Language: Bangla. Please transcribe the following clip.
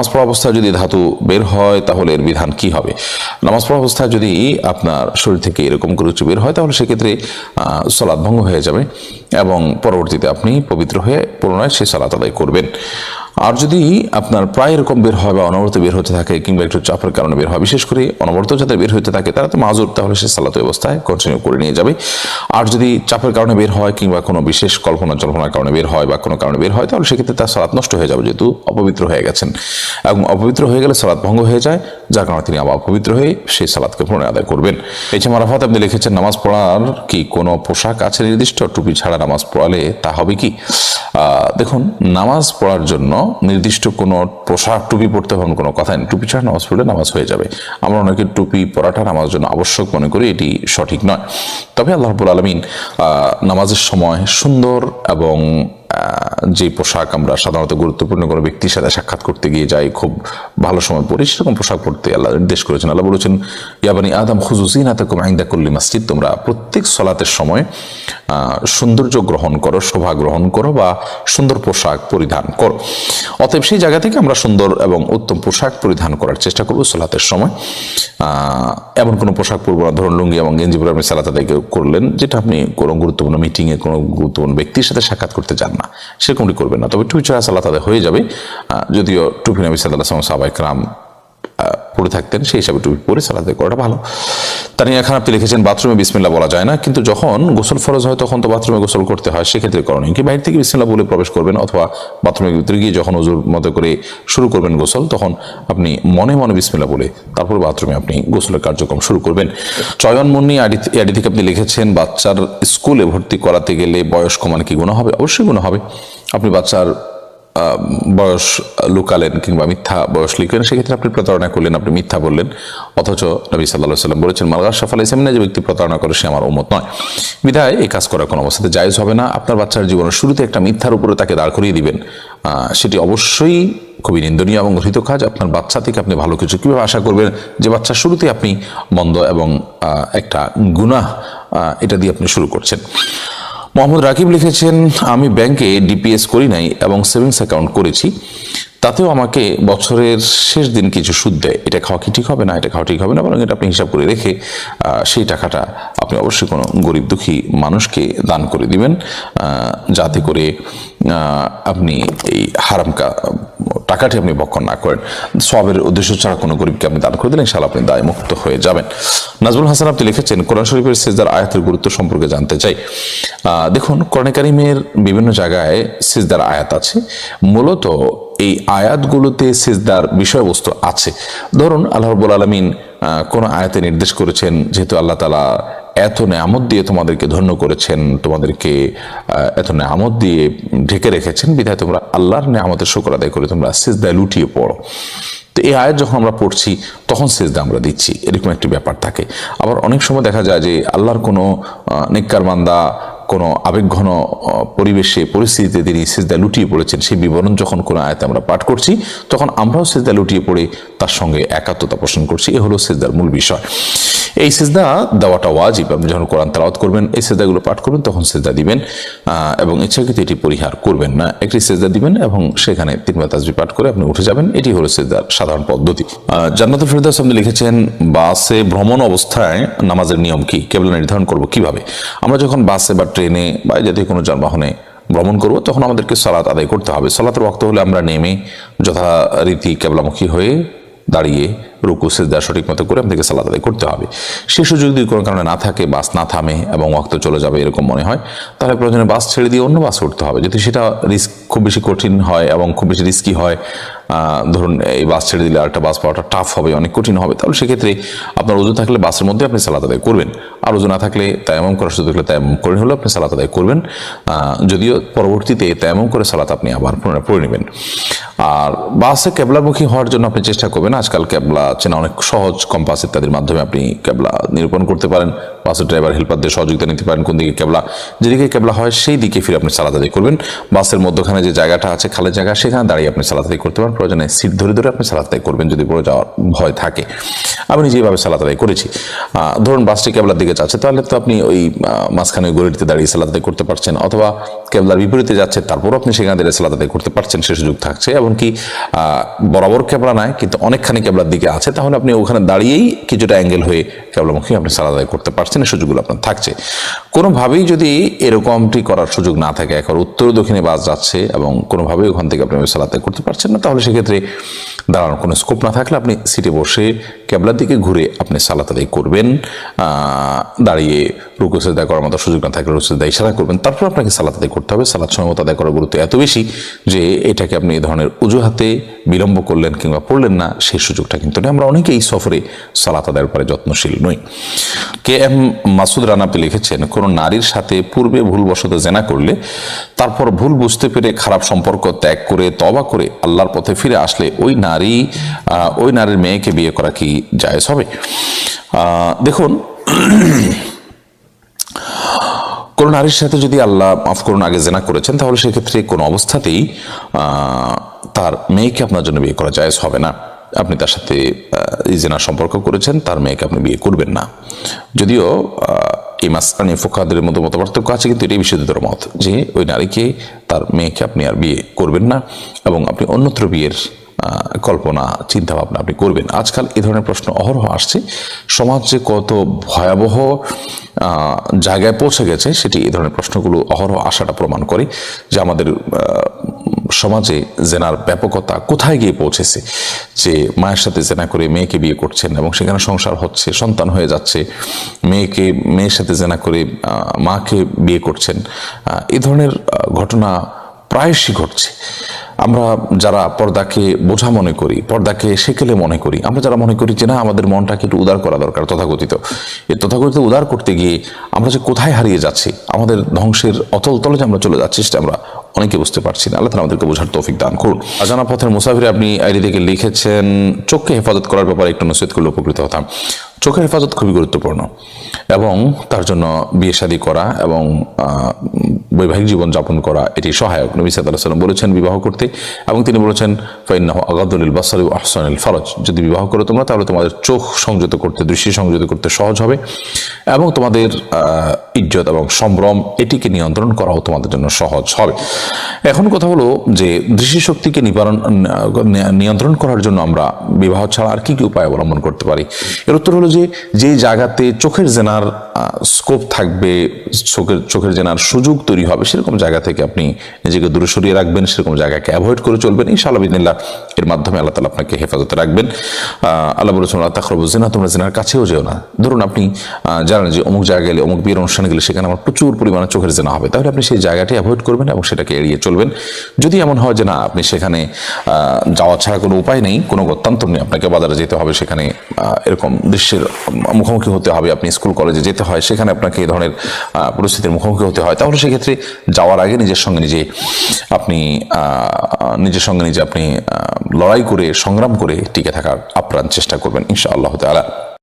নামাজ পড়া অবস্থায় যদি ধাতু বের হয়, তাহলে এর বিধান কি হবে? নামাজ পড়া অবস্থায় যদি আপনার শরীর থেকে এরকম করে উচ্চ বের হয়, তাহলে সেক্ষেত্রে সলাদ ভঙ্গ হয়ে যাবে এবং পরবর্তীতে আপনি পবিত্র হয়ে পুনরায় সে সালাত আদায় করবেন। আর যদি আপনার প্রায় এরকম বের হয় বা অনবরত বের হতে থাকে কিংবা একটু চাপের কারণে বের হয়, বিশেষ করে অনবরত যাদের বের হতে থাকে, তারা তো মাজুর, তাহলে সে সালাত অবস্থায় কন্টিনিউ করে নিয়ে যাবে। আর যদি চাপের কারণে বের হয় কিংবা কোনো বিশেষ কল্পনা জল্পনার কারণে বের হয় বা কোনো কারণে বের হয়, তাহলে সেক্ষেত্রে তার সালাত নষ্ট হয়ে যাবে যেহেতু অপবিত্র হয়ে গেছেন। এবং অপবিত্র হয়ে গেলে সালাত ভঙ্গ হয়ে যায়, যার কারণে তিনি আবার অপবিত্র হয়ে সেই সালাদকে পুনরায় আদায় করবেন। এই যে মারাফাত আপনি লিখেছেন, নামাজ পড়ার কি কোনো পোশাক আছে নির্দিষ্ট? টুপি ছাড়া নামাজ পড়ালে তা হবে কি? দেখুন, নামাজ পড়ার জন্য নির্দিষ্ট কোনো পোশাক, টুপি পড়তে হবে কোনো কথা নেই। টুপি ছাড়া নামাজ পড়লে নামাজ হয়ে যাবে। আমরা অনেকে টুপি পরাটা নামাজ জন্য আবশ্যক মনে করি, এটি সঠিক নয়। তবে আল্লাহ রাব্বুল আলমিন নামাজের সময় সুন্দর এবং যে পোশাক আমরা সাধারণত গুরুত্বপূর্ণ কোনো ব্যক্তির সাথে সাক্ষাৎ করতে গিয়ে যাই, খুব ভালো সময় পরি সেরকম পোশাক পড়তে আল্লাহ নির্দেশ করেছেন। আল্লাহ বলেছেন ইয়াবানি আদম খুজুসিন আতাকুম আইন্দা কুল্লি মসজিদ। তোমরা প্রত্যেক সলাতের সময় সৌন্দর্য গ্রহণ করো, শোভা গ্রহণ করো বা সুন্দর পোশাক পরিধান করো। অতএব সেই জায়গা থেকে আমরা সুন্দর এবং উত্তম পোশাক পরিধান করার চেষ্টা করব সলাতের সময়। এমন কোনো পোশাক পরবো না। ধরুন লুঙ্গি এবং গেঞ্জি পরে আপনি সালাত আদায় করলেন, যেটা আপনি কোনো গুরুত্বপূর্ণ মিটিংয়ে কোনো গুরুত্বপূর্ণ ব্যক্তির সাথে সাক্ষাৎ করতে চান না। সেরকমটি করবেন না। তবে টুই ছাড়া সালাত আদায় হয়ে যাবে। যদিও টুফি নবী সাল্লাহ সাবাই পরে থাকতেন, সেই হিসাবে টুপি পরে সালাত আদায় করাটা ভালো। তানিয়া খান আপনি লিখেছেন, বাথরুমে বিসমিল্লা বলা যায় না। কিন্তু যখন গোসল ফরজ হয়, তখন তো বাথরুমে গোসল করতে হয়, সেক্ষেত্রে করণীয় কি? বাইরে থেকে বিসমিল্লা বলে প্রবেশ করবেন অথবা বাথরুমের ভিতরে গিয়ে যখন ওজুর মতো করে শুরু করবেন গোসল, তখন আপনি মনে মনে বিসমিল্লা বলে তারপর বাথরুমে আপনি গোসলের কার্যক্রম শুরু করবেন। চয়ন মুন্নি আডি থেকে আপনি লিখেছেন, বাচ্চার স্কুলে ভর্তি করাতে গেলে বয়স কমান কি গুণ হবে? অবশ্যই গুণ হবে। আপনি বাচ্চার বয়স লুকালেন কিংবা মিথ্যা বয়স লিখলেন, সেক্ষেত্রে আপনি প্রতারণা করলেন, আপনি মিথ্যা বললেন। অথচ নবী সাল্লাহ সাল্লাম বলেছেন মালগার সফল ইসলামিনা যে ব্যক্তি প্রতারণা করে, সে আমার উন্মত নয়। বিধায় এই কাজ করার কোনো অবস্থাতে জায়জ হবে না। আপনার বাচ্চার জীবনের শুরুতে একটা মিথ্যার উপরে তাকে দাঁড় করিয়ে দিবেন। সেটি অবশ্যই খুবই নিন্দনীয় এবং ঘৃত কাজ। আপনার বাচ্চা থেকে আপনি ভালো কিছু কীভাবে আশা করবেন? যে বাচ্চা শুরুতে আপনি মন্দ এবং একটা গুনাহ এটা দিয়ে আপনি শুরু করছেন। মোহাম্মদ রাকিব লিখেছেন আমি ব্যাংকে ডিপিএস করি নাই এবং সেভিংস অ্যাকাউন্ট করেছি। তাতেও আমাকে বছরের শেষ দিন কিছু সুদ দেয়। এটা খাওয়া কি ঠিক হবে না? এটা খাওয়া ঠিক হবে না? বরং এটা আপনি হিসাব করে রেখে সেই টাকাটা আপনি অবশ্যই কোনো গরিব দুঃখী মানুষকে দান করে দিবেন যাতে করে আপনি এই হারাম টাকাটি আপনি বক্ষণ না করেন। সবের উদ্দেশ্য ছাড়া কোনো গরিবকে আপনি দান করে দিলেন ইনশাআল্লাহ আপনি দায় মুক্ত হয়ে যাবেন। নাজমুল হাসান, আপনি লিখেছেন, কোরআন শরীফের সিজদার আয়াতের গুরুত্ব সম্পর্কে জানতে চাই। দেখুন, কোরআন কারিমের বিভিন্ন জায়গায় সিজদার আয়াত আছে। মূলত এই আয়াতগুলোতে সিজদার বিষয়বস্তু আছে। ধরুন আল্লাহ রব্বুল আলমিন কোন আয়াতে নির্দেশ করেছেন যেহেতু আল্লাহ তালা এত নেয়ামত দিয়ে তোমাদেরকে ধন্য করেছেন তোমাদেরকে এত নেয়ামত দিয়ে ঢেকে রেখেছেন বিধায় তোমরা আল্লাহর নেয়ামতের শুকর আদায় করে তোমরা সিজদায় লুটিয়ে পড়ো। তো এই আয়াত যখন আমরা পড়ছি তখন সেজদা আমরা দিচ্ছি এরকম একটি ব্যাপার থাকে। আবার অনেক সময় দেখা যায় যে আল্লাহর কোনো আহ, নেককার বান্দা কোনো আবেগঘন পরিবেশে পরিস্থিতিতে তিনি সিজদা লুটিয়ে পড়েছেন, সেই বিবরণ যখন কোনো আয়াতে আমরা পাঠ করছি, তখন আমরাও সিজদা লুটিয়ে পড়ে তার সঙ্গে একাত্মতা পোষণ করছি এ হলো সিজদার মূল বিষয়। এই সিজদা দেওয়াটা ওয়াজিব। আপনি যখন কোরআন তালাওয়াত করবেন এই সিজদাগুলো পাঠ করবেন তখন সিজদা দিবেন এবং ইচ্ছাকৃত এটি পরিহার করবেন না। একটি সিজদা দিবেন এবং সেখানে তিনবার তাজবি পাঠ করে আপনি উঠে যাবেন। এটি হলো সিজদার সাধারণ পদ্ধতি। আহ, জান্নাতুল ফেরদাস আপনি লিখেছেন বাসে ভ্রমণ অবস্থায় নামাজের নিয়ম কি? কেবল নির্ধারণ করব কীভাবে? আমরা যখন বাসে বা ট্রেনে বা জাতীয় কোনো যানবাহনে ভ্রমণ করব তখন আমাদেরকে সালাত আদায় করতে হবে। সালাতের ওয়াক্ত হলে আমরা নেমে যথারীতি কেবলামুখী হয়ে দাঁড়িয়ে রুকু, সেজদা সঠিক মতো করে আপনাকে সালাত আদায় করতে হবে। সে সুযোগ যদি কোনো কারণে না থাকে, বাস না থামে এবং অক্ত চলে যাবে এরকম মনে হয়, তাহলে প্রয়োজনে বাস ছেড়ে দিয়ে অন্য বাস উঠতে হবে। যদি সেটা রিস্ক খুব বেশি কঠিন হয় এবং খুব বেশি রিস্কি হয় ধরুন এই বাস ছেড়ে দিলে আরেকটা বাস পাওয়াটা টাফ হবে, অনেক কঠিন হবে, তাহলে সেক্ষেত্রে আপনার ওজন থাকলে বাসের মধ্যে আপনি সালাত আদায় করবেন। আর ওজন না থাকলে তায়ামম করার সুযোগ থাকলে তায়ামম করে হলেও আপনি সালাত আদায় করবেন। যদিও পরবর্তীতে তায়ামম করে সালাত আপনি আবার পুনরায় পড়ে নেবেন। আর বাসে ক্যাবলামুখী হওয়ার জন্য আপনি চেষ্টা করবেন। আজকাল ক্যাবলা চেনা অনেক সহজ কম্পাস ইত্যাদির মাধ্যমে আপনি ক্যাবলা নিরূপণ করতে পারেন। বাসের ড্রাইভার হেল্পারদের সহযোগিতা নিতে পারেন কোন দিকে ক্যাবলা যেদিকে ক্যাবলা হয় সেই দিকে ফিরে আপনি সালাত আদায় করবেন। বাসের মধ্যখানে যে জায়গাটা আছে, খালের জায়গা, সেখানে দাঁড়িয়ে আপনি সালাত আদায় করতে পারেন। প্রয়োজনে সিট ধরে ধরে আপনি সালাত আদায় করবেন যদি পড়ে যাওয়ার ভয় থাকে। আমি নিজে এইভাবে সালাত করেছি। ধরুন বাসটি ক্যাবলার দিকে যাচ্ছে, তাহলে তো আপনি ওই মাঝখানে গড়িটিতে দাঁড়িয়ে সালাত আদায় করতে পারছেন। অথবা কেবলার বিপরীতে যাচ্ছে, তারপরও আপনি সেখানে দাঁড়িয়ে সালাত আদায় করতে পারছেন, সে সুযোগ থাকছে। এমনকি বরাবর কেবলা নয় কিন্তু অনেকখানি কেবলার দিকে আছে, তাহলে আপনি ওখানে দাঁড়িয়েই কিছুটা অ্যাঙ্গেল হয়ে কেবলামুখী আপনি সালাত আদায় করতে পারছেন, এই সুযোগগুলো আপনার থাকছে। কোনোভাবেই যদি এরকমটি করার সুযোগ না থাকে, এখন উত্তর দক্ষিণে বাস যাচ্ছে এবং কোনোভাবেই ওখান থেকে আপনি সালাদাই করতে পারছেন না, তাহলে সেক্ষেত্রে দাঁড়ানোর কোনো স্কোপ না থাকলে আপনি সিটে বসে কেবলার দিকে ঘুরে আপনি সালাত আদায় করবেন দাঁড়িয়ে রুকু সেদা করার মতো সুযোগ না থাকলে রুকু সেদা ইশারা করবেন, তারপর আপনাকে সালাত আদায় করতে হবে সালাত সময় আদায় করার গুরুত্ব এত বেশি যে এটাকে আপনি এই ধরনের অজুহাতে বিলম্ব করলেন কিংবা পড়লেন না, সেই সুযোগটা কিন্তু। আমরা অনেকেই সফরে সালাত আদায়ের পরে যত্নশীল নই কে এম মাসুদ রানাপি লিখেছেন, কোনো নারীর সাথে পূর্বে ভুলবশত জেনা করলে, তারপর ভুল বুঝতে পেরে খারাপ সম্পর্ক ত্যাগ করে তবা করে আল্লাহর পথে ফিরে আসলে ওই নারী ওই নারীর মেয়েকে বিয়ে করা কি জায়েজ হবে। দেখুন, কোনো নারীর সাথে যদি আল্লাহ মাফ করুন, আগে জেনা করেছেন, তাহলে সেক্ষেত্রে কোনো অবস্থাতেই তার মেয়েকে আপনার জন্য বিয়ে করা জায়েজ হবে না। আপনি তার সাথে এই জেনার সম্পর্ক করেছেন, তার মেয়েকে আপনি বিয়ে করবেন না। যদিও এই মাসকানি ফোকাদের মধ্যে মত পার্থক্য আছে, কিন্তু এটাই বিশুদ্ধতর মত যে, ওই নারীকে, তার মেয়েকে আপনি আর বিয়ে করবেন না, এবং আপনি অন্যত্র বিয়ের কল্পনা চিন্তা ভাবনা আপনি করবেন। আজকাল এ ধরনের প্রশ্ন অহরহ আসছে। সমাজ যে কত ভয়াবহ জায়গায় পৌঁছে গেছে, সেটি এ ধরনের প্রশ্নগুলো অহরহ আসাটা প্রমাণ করে যে আমাদের সমাজে জেনার ব্যাপকতা কোথায় গিয়ে পৌঁছেছে। যে মায়ের সাথে জেনা করে মেয়েকে বিয়ে করছেন এবং সেখানে সংসার হচ্ছে, সন্তান হয়ে যাচ্ছে, মেয়েকে, মেয়ের সাথে জেনা করে মাকে বিয়ে করছেন এ ধরনের ঘটনা প্রায়শই ঘটছে। আমরা যারা পর্দাকে বোঝা মনে করি, পর্দাকে সেকেলে মনে করি, আমরা যারা মনে করি যে না, আমাদের মনটাকে একটু উদার করা দরকার তথাকথিত। এই তথাকথিত উদার করতে গিয়ে আমরা যে কোথায় হারিয়ে যাচ্ছি, আমাদের ধ্বংসের অতল তলে যে আমরা চলে যাচ্ছি, সেটা আমরা অনেকে বুঝতে পারছি না। আল্লাহ আমাদেরকে বোঝার তৌফিক দান করুন। অজানা পথের মুসাফিরে আপনি আইডি থেকে লিখেছেন, চোখকে হেফাজত করার ব্যাপারে একটু নসিহত করলে উপকৃত হতাম। চোখের হেফাজত খুবই গুরুত্বপূর্ণ এবং তার জন্য বিয়ে শাদী করা এবং বৈবাহিক জীবন যাপন করা এটি সহায়ক। নবী সাল্লাহ সাল্লাম বলেছেন বিবাহ করতে এবং তিনি বলেছেন, ফাইন্নাহ আগাদুল বাসারি আহসানুল ফরজ। যদি বিবাহ করো তোমরা, তাহলে তোমাদের চোখ সংযত করতে, দৃষ্টি সংযত করতে সহজ হবে এবং তোমাদের ইজ্জত এবং সম্ভ্রম এটিকে নিয়ন্ত্রণ করাও তোমাদের জন্য সহজ হবে। এখন কথা হলো যে, দৃষ্টিশক্তিকে নিবারণ নিয়ন্ত্রণ করার জন্য আমরা বিবাহ ছাড়া আর কি কি উপায় অবলম্বন করতে পারি? এর উত্তর হলো যে যে জায়গাতে চোখের জেনার স্কোপ থাকবে, চোখের চোখের জেনার সুযোগ তৈরি হবে, সেরকম জায়গা থেকে আপনি নিজেকে দূরে সরিয়ে রাখবেন, সেরকম জায়গাকে অ্যাভয়েড করে চলবেন। ইনশাআল্লাহ বিদিনিল্লাহ এর মাধ্যমে আল্লাহ তালা আপনাকে হেফাজতে রাখবেন। আল্লাহ বলেছেন আল্লাহ তাকরব জেনা তোমরা জেনার কাছেও যেও না। ধরুন আপনি জানেন যে অমুক জায়গায় গেলে, অমুক বিয়ের অনুষ্ঠানে গেলে সেখানে আমার প্রচুর পরিমাণে চোখের জেনা হবে। তাহলে আপনি সেই জায়গাটি অ্যাভয়েড করবেন এবং সেটাকে এড়িয়ে চলবেন। যদি এমন হয় যে না, আপনি সেখানে যাওয়া ছাড়া কোনো উপায় নেই, কোনো গত্যান্তর নেই, আপনাকে বাজারে যেতে হবে, সেখানে এরকম দৃশ্যের মুখোমুখি হতে হবে, আপনি স্কুল, কলেজে যেতে হয়, সেখানে আপনাকে এই ধরনের পরিস্থিতির মুখোমুখি হতে হয়। তাহলে সেক্ষেত্রে যাওয়ার আগে নিজের সঙ্গে নিজে আপনি নিজের সঙ্গে নিজে আপনি লড়াই করে, সংগ্রাম করে টিকে থাকার আপ্রাণ চেষ্টা করবেন, ইনশাআল্লাহ তাআলা।